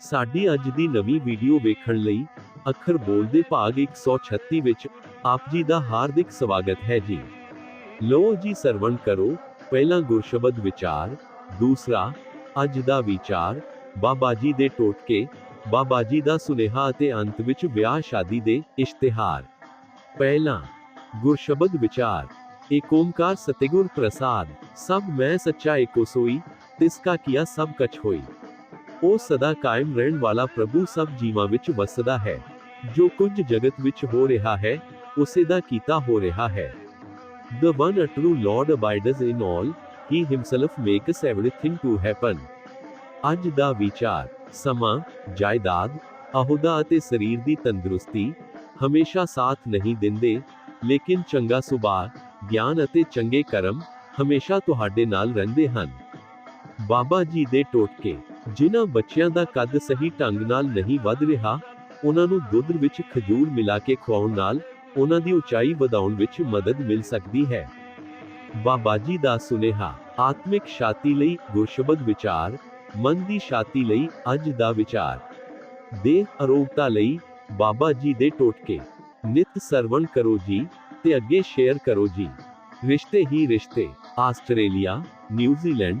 ਸਾਡੀ ਅੱਜ ਦੀ ਨਵੀਂ ਵੀਡੀਓ ਵੇਖਣ ਲਈ ਅੱਖਰ ਬੋਲਦੇ ਭਾਗ 136 ਵਿੱਚ ਆਪ ਜੀ ਦਾ ਹਾਰਦਿਕ ਸਵਾਗਤ ਹੈ ਜੀ। ਲੋ ਜੀ ਸਰਵਣ ਕਰੋ, ਪਹਿਲਾ ਗੁਰਸ਼ਬਦ ਵਿਚਾਰ, ਦੂਸਰਾ, ਅੱਜ ਦਾ ਵਿਚਾਰ, ਬਾਬਾ ਜੀ ਦੇ ਟੋਟਕੇ, ਬਾਬਾ ਜੀ ਦਾ ਸੁਨੇਹਾ ਅਤੇ ਅੰਤ ਵਿੱਚ ਵਿਆਹ ਸ਼ਾਦੀ ਦੇ ਇਸ਼ਤਿਹਾਰ। ਪਹਿਲਾ, ਗੁਰਸ਼ਬਦ ਵਿਚਾਰ, ਏਕ ਓਮਕਾਰ ਸਤਿਗੁਰ ਪ੍ਰਸਾਦ, ਸਭ ਮੈਂ ਸੱਚਾ ਏਕੋ ਸੋਈ ਤਿਸ ਕੀਆ ਸਭ ਕਛ ਹੋਈ। ਉਹ ਸਦਾ ਕਾਇਮ ਰਹਿਣ ਵਾਲਾ ਪ੍ਰਭੂ ਸਭ ਜੀਵਾਂ ਵਿੱਚ ਵਸਦਾ ਹੈ। ਜੋ ਕੁਝ ਜਗਤ ਵਿੱਚ ਹੋ ਰਿਹਾ ਹੈ ਉਸੇ ਦਾ ਕੀਤਾ ਹੋ ਰਿਹਾ ਹੈ। The one true Lord abides in all, he himself makes everything to happen. ਅੱਜ ਦਾ ਵਿਚਾਰ ਸਮਾਂ ਜਾਇਦਾਦ ਅਹੁਦਾ ਅਤੇ ਸਰੀਰ ਦੀ ਤੰਦਰੁਸਤੀ ਹਮੇਸ਼ਾ ਸਾਥ ਨਹੀਂ ਦਿੰਦੇ ਲੇਕਿਨ ਚੰਗਾ ਸੁਭਾਅ ਗਿਆਨ ਅਤੇ ਚੰਗੇ ਕਰਮ ਹਮੇਸ਼ਾ ਤੁਹਾਡੇ ਨਾਲ ਰਹਿੰਦੇ ਹਨ। ਬਾਬਾ ਜੀ ਦੇ ਟੋਟਕੇ, ਜਿਨ੍ਹਾਂ ਬੱਚਿਆਂ ਦਾ ਕੱਦ ਸਹੀ ਢੰਗ ਨਾਲ ਨਹੀਂ ਵੱਧ ਰਿਹਾ, ਉਹਨਾਂ ਨੂੰ ਦੁੱਧ ਵਿੱਚ ਖਜੂਰ ਮਿਲਾ ਕੇ ਖਵਾਉਣ ਨਾਲ ਉਹਨਾਂ ਦੀ ਉਚਾਈ ਵਧਾਉਣ ਵਿੱਚ ਮਦਦ ਮਿਲ ਸਕਦੀ ਹੈ। ਬਾਬਾ ਜੀ ਦਾ ਸੁਨੇਹਾ, ਆਤਮਿਕ ਸ਼ਾਤੀ ਲਈ ਗੁਰਸ਼ਬਦ ਵਿਚਾਰ, ਮਨ ਦੀ ਸ਼ਾਤੀ ਲਈ ਅੱਜ ਦਾ ਵਿਚਾਰ। ਦੇਹ ਅਰੋਗਤਾ ਲਈ ਬਾਬਾ ਜੀ ਦੇ ਟੋਟਕੇ, ਨਿਤ ਸਰਵਣ ਕਰੋ ਜੀ ਤੇ ਅੱਗੇ ਸ਼ੇਅਰ ਕਰੋ ਜੀ। ਰਿਸ਼ਤੇ ਹੀ ਰਿਸ਼ਤੇ, Australia, New Zealand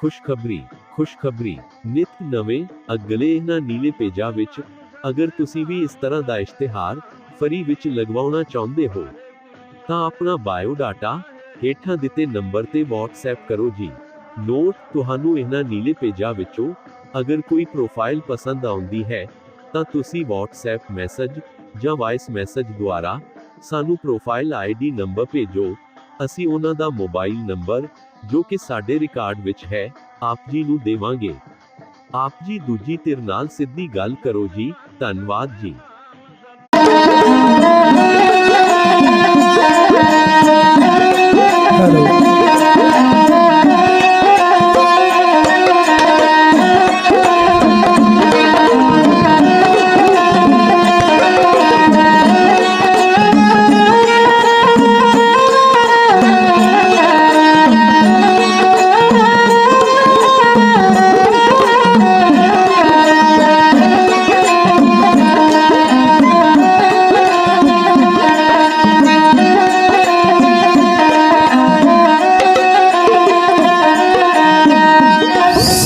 ਖੁਸ਼ਖਬਰੀ ਖੁਸ਼ਖਬਰੀ। ਨਿਤ ਨਵੇਂ, ਅਗਲੇ ਇਹਨਾਂ ਨੀਲੇ ਪੇਜਾਂ ਵਿੱਚ, ਅਗਰ ਤੁਸੀਂ ਵੀ ਇਸ ਤਰ੍ਹਾਂ ਦਾ ਇਸ਼ਤਿਹਾਰ ਫਰੀ ਵਿੱਚ ਲਗਵਾਉਣਾ ਚਾਹੁੰਦੇ ਹੋ, ਤਾਂ ਆਪਣਾ ਬਾਇਓਡਾਟਾ ਹੇਠਾਂ ਦਿੱਤੇ ਨੰਬਰ ਤੇ WhatsApp ਕਰੋ ਜੀ। ਨੋਟ, ਤੁਹਾਨੂੰ ਇਹਨਾਂ ਨੀਲੇ ਪੇਜਾਂ ਵਿੱਚੋਂ ਅਗਰ ਕੋਈ ਪ੍ਰੋਫਾਈਲ ਪਸੰਦ ਆਉਂਦੀ ਹੈ, ਤਾਂ ਤੁਸੀਂ WhatsApp ਮੈਸੇਜ ਜਾਂ ਵਾਇਸ ਮੈਸੇਜ ਦੁਆਰਾ ਸਾਨੂੰ ਪ੍ਰੋਫਾਈਲ ਆਈਡੀ ਨੰਬਰ ਭੇਜੋ। ਅਸੀਂ ਉਹਨਾਂ ਦਾ ਮੋਬਾਈਲ ਨੰਬਰ, ਜੋ ਕਿ ਸਾਡੇ ਰਿਕਾਰਡ ਵਿੱਚ ਹੈ, ਆਪ ਜੀ ਨੂੰ ਦੇਵਾਂਗੇ। ਆਪ ਜੀ ਦੂਜੀ ਧਿਰ ਨਾਲ ਸਿੱਧੀ ਗੱਲ ਕਰੋ ਜੀ, ਧੰਨਵਾਦ ਜੀ। ਹੈਲੋ।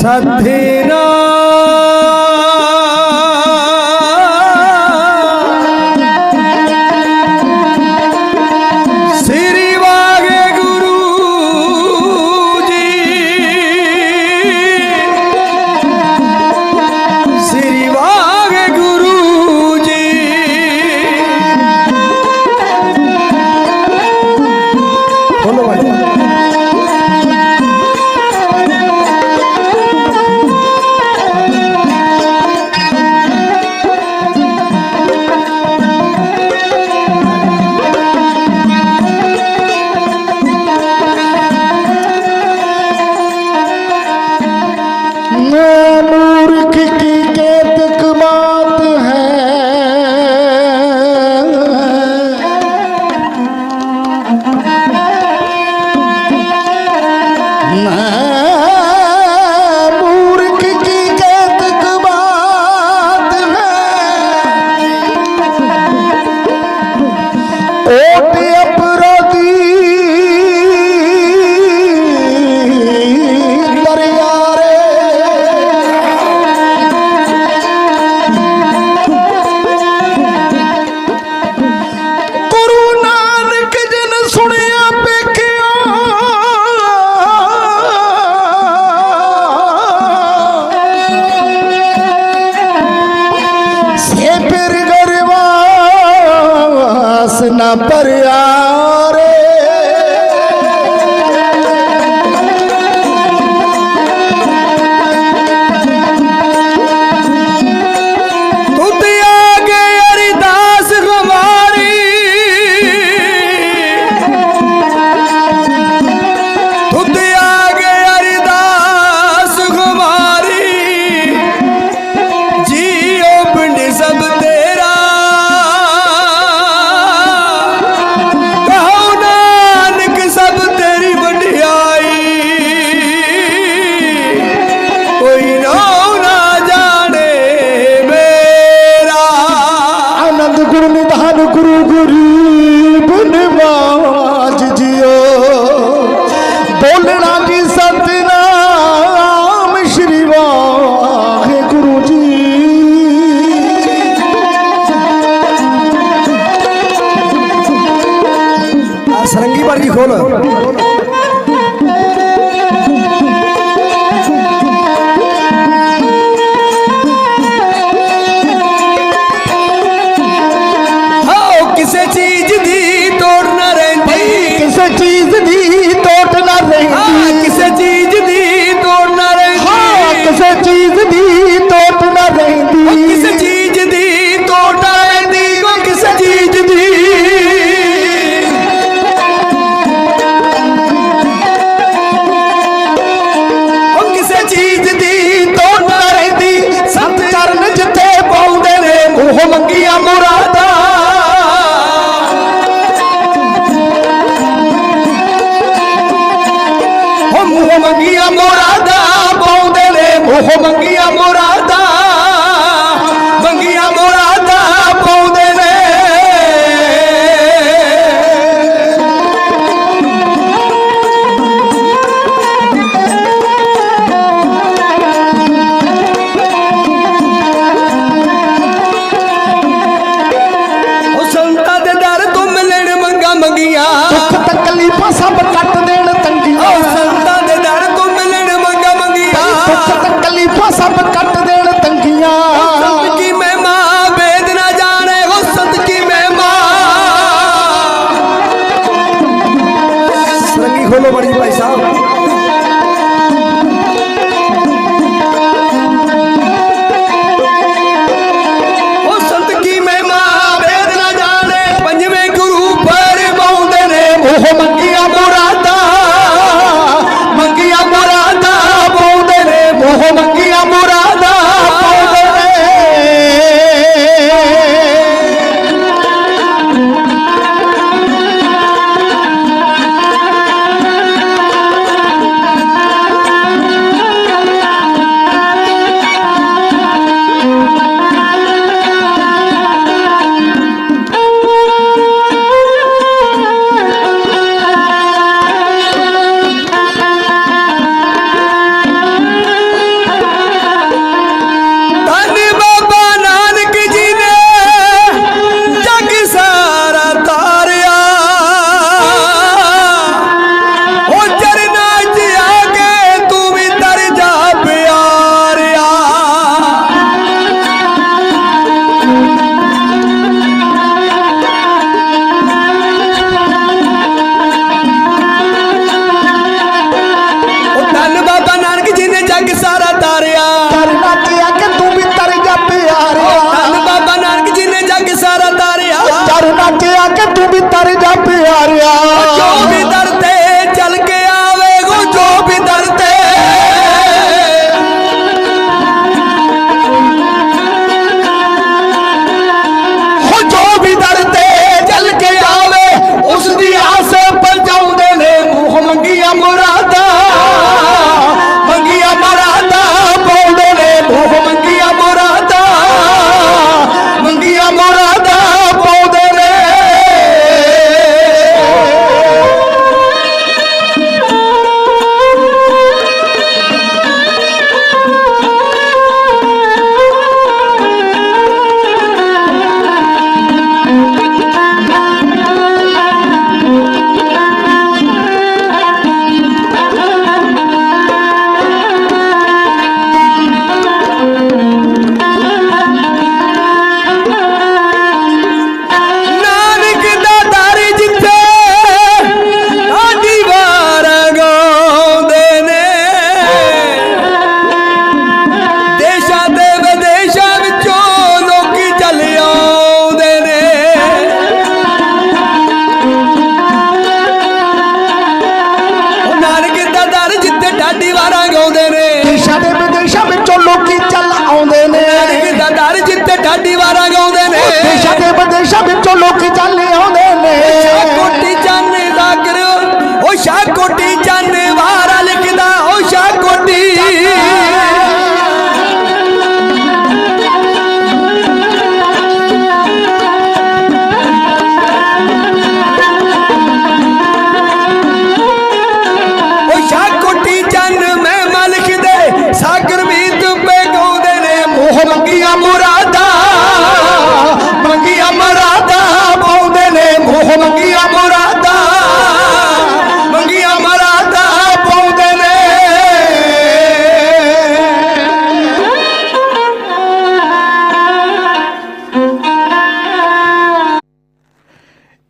সাধ্যেরা ਕਿਸੇ ਚੀਜ਼ ਦੀ ਟੋਟ ਨਾ ਰਹਿੰਦੀ। ਕਿਸੇ ਚੀਜ਼ ਦੀ ਟੋਟ ਨਾ ਰਹਿੰਦੀ। ਕਿਸੇ ਚੀਜ਼ ਦੀ ਟੋਟ ਨਾ ਰਹਿੰਦੀ। ਕਿਸੇ are